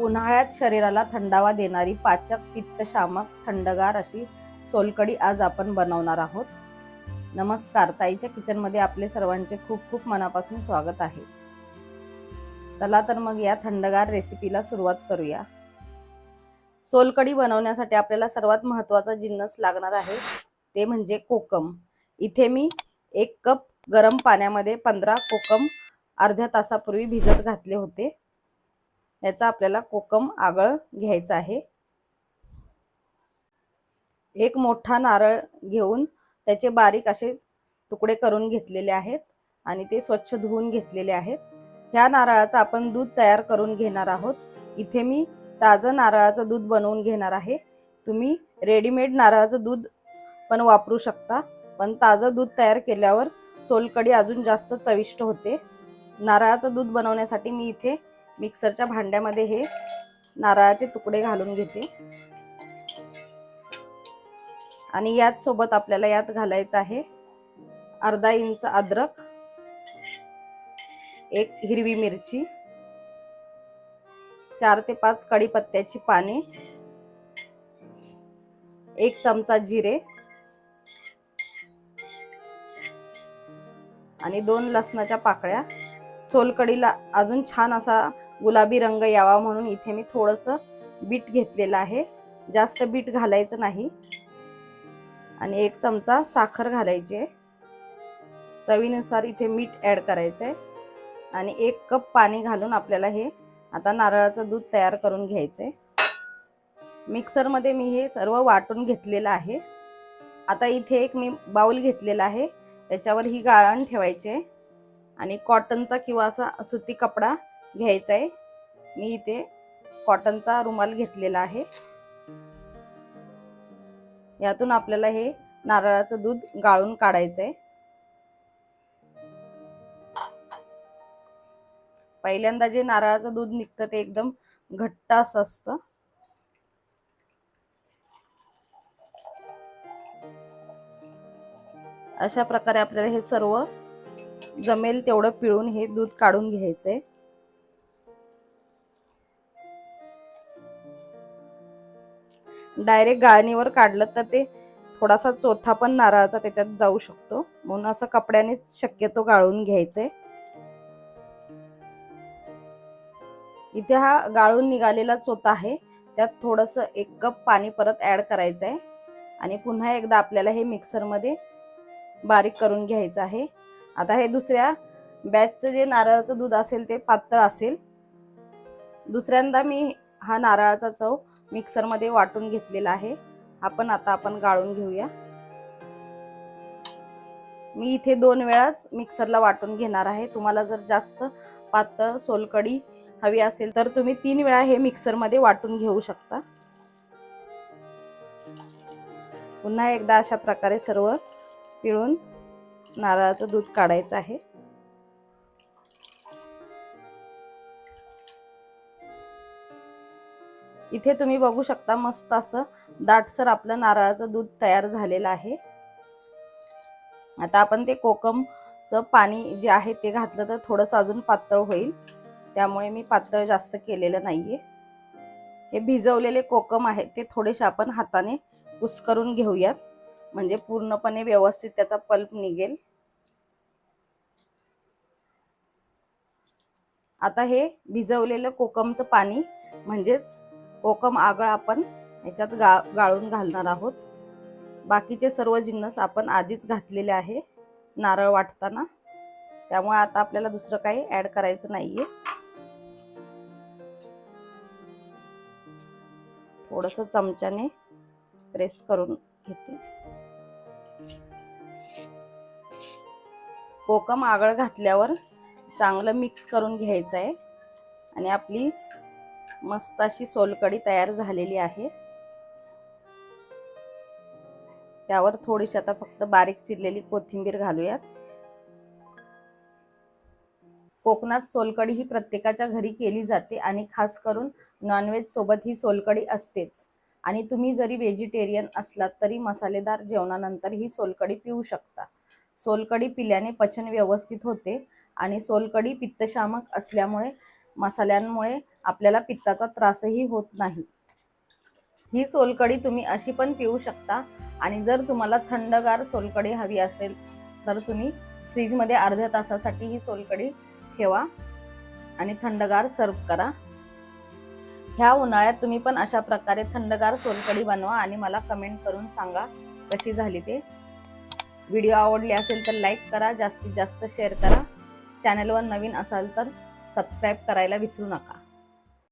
उन्हाळ्यात शरीराला थंडावा देणारी पाचक पित्तशामक थंडगार अशी सोलकडी आज आपण बनवणार आहोत. नमस्कार ताईच्या किचनमध्ये आपले सर्वांचे खूप खूप मनापासून स्वागत आहे. चला तर मग या थंडगार रेसिपीला सुरुवात करूया. सोलकडी बनवण्यासाठी आपल्याला सर्वात महत्त्वाचा जिन्नस लागणार आहे ते म्हणजे कोकम. इथे मी एक कप गरम पाण्यामध्ये पंधरा कोकम अर्ध्या तासापूर्वी भिजत घातले होते. याचा आपल्याला कोकम आगळ घ्यायचा आहे. एक मोठा नारळ घेऊन त्याचे बारीक असे तुकडे करून घेतलेले आहेत आणि ते स्वच्छ धुवून घेतलेले आहेत. ह्या नारळाचं आपण दूध तयार करून घेणार आहोत. इथे मी ताजं नारळाचं दूध बनवून घेणार आहे. तुम्ही रेडीमेड नारळाचं दूध पण वापरू शकता. पण ताजं दूध तयार केल्यावर सोलकडी अजून जास्त चविष्ट होते. नारळाचं दूध बनवण्यासाठी मी इथे मिक्सरच्या भांड्यामध्ये हे नारळाचे तुकडे घालून घेते. आणि याच सोबत आपल्याला यात घालायचं आहे अर्धा इंच अद्रक एक हिरवी मिरची चार ते पाच कढीपत्त्याची पाने एक चमचा जिरे आणि दोन लसणाच्या पाकळ्या. सोलकडीला अजून छान असा गुलाबी रंग यावा म्हणून इथे मी थोडंसं बीट घेतलेलं आहे. जास्त बीट घालायचं नाही. आणि एक चमचा साखर घालायची आहे. चवीनुसार इथे मीठ ॲड करायचं आहे. आणि एक कप पाणी घालून आपल्याला हे आता नारळाचं दूध तयार करून घ्यायचंय मिक्सरमध्ये मी हे सर्व वाटून घेतलेलं आहे. आता इथे एक मी बाऊल घेतलेला आहे. त्याच्यावर ही गाळण ठेवायची आहे. आणि कॉटनचा किंवा असा सुती कपडा घ्यायचा आहे. मी इथे कॉटनचा रुमाल घेतलेला आहे. यातून आपल्याला हे नारळाचं दूध गाळून काढायचं आहे. पहिल्यांदा जे नारळाचं दूध निघतं ते एकदम घट्ट असं असतं. अशा प्रकारे आपल्याला हे सर्व जमेल तेवढं पिळून हे दूध काढून घ्यायचंय डायरेक्ट गाळणीवर काढलं तर ते थोडासा चोथा पण नारळाचा त्याच्यात जाऊ शकतो. म्हणून असं कपड्यानेच शक्यतो गाळून घ्यायचंय. इथे हा गाळून निघालेला चोथा आहे. त्यात थोडस एक कप पाणी परत ऍड करायचं आहे आणि पुन्हा एकदा आपल्याला हे मिक्सरमध्ये बारीक करून घ्यायचं आहे. आता हे दुसऱ्या बॅचचं जे नारळाचं दूध असेल ते पातळ असेल. दुसऱ्यांदा मी हा नारळाचा चव मिक्सरमध्ये वाटून घेतलेला आहे. आपण आता आपण गाळून घेऊया. मी इथे दोन वेळाच मिक्सरला वाटून घेणार आहे. तुम्हाला जर जास्त पातळ सोलकडी हवी असेल तर तुम्ही तीन वेळा हे मिक्सरमध्ये वाटून घेऊ शकता. पुन्हा एकदा अशा प्रकारे सर्व पिळून नारळाचं दूध काढायचं आहे. इथे तुम्ही बघू शकता मस्त असं दाटसर आपलं नारळाचं दूध तयार झालेलं आहे. आता आपण ते कोकमचं पाणी जे आहे ते घातलं तर थोडंसं अजून पातळ होईल. त्यामुळे मी पातळ जास्त केलेलं नाहीये. हे भिजवलेले कोकम आहे ते थोडेसे आपण हाताने कुस्करून घेऊयात. म्हणजे पूर्णपणे व्यवस्थित त्याचा पल्प निघेल. आता हे भिजवलेलं कोकमचं पाणी म्हणजेच कोकम आगळ आपण ह्याच्यात गा गाळून घालणार आहोत. बाकीचे सर्व जिन्नस आपण आधीच घातलेले आहे नारळ वाटताना. त्यामुळे आता आपल्याला दुसरं काही ऍड करायचं नाहीये. थोडस चमच्याने प्रेस करून घेते. कोकम आगळ घातल्यावर चांगलं मिक्स करून घ्यायचं आहे आणि आपली मस्त अशी सोलकडी तयार झालेली आहे. त्यावर थोडीशी आता फक्त बारीक चिरलेली कोथिंबीर घालूयात. कोकणात सोलकडी ही प्रत्येकाच्या घरी केली जाते आणि खास करून नॉनव्हेज सोबत ही सोलकडी असतेच. आणि तुम्ही जरी व्हेजिटेरियन असलात तरी मसालेदार जेवणानंतर ही सोलकडी पिऊ शकता. सोलकडी पिल्याने पचन व्यवस्थित होते आणि सोलकडी पित्तशामक असल्यामुळे मसाल्यांमुळे आपल्याला पित्ताचा त्रासही होत नाही. ही सोलकढी तुम्ही अशी पण पिऊ शकता. आणि जर तुम्हाला थंडगार सोलकढी हवी असेल तर तुम्ही फ्रीजमध्ये अर्ध्या तासासाठी ही सोलकढी ठेवा आणि थंडगार सर्व करा. ह्या उन्हाळ्यात तुम्ही पण अशा प्रकारे थंडगार सोलकढी बनवा आणि मला कमेंट करून सांगा कशी झाली ते. व्हिडिओ आवडले असेल तर लाईक करा जास्तीत जास्त शेअर करा. चॅनलवर नवीन असाल तर सबस्क्राईब करायला विसरू नका.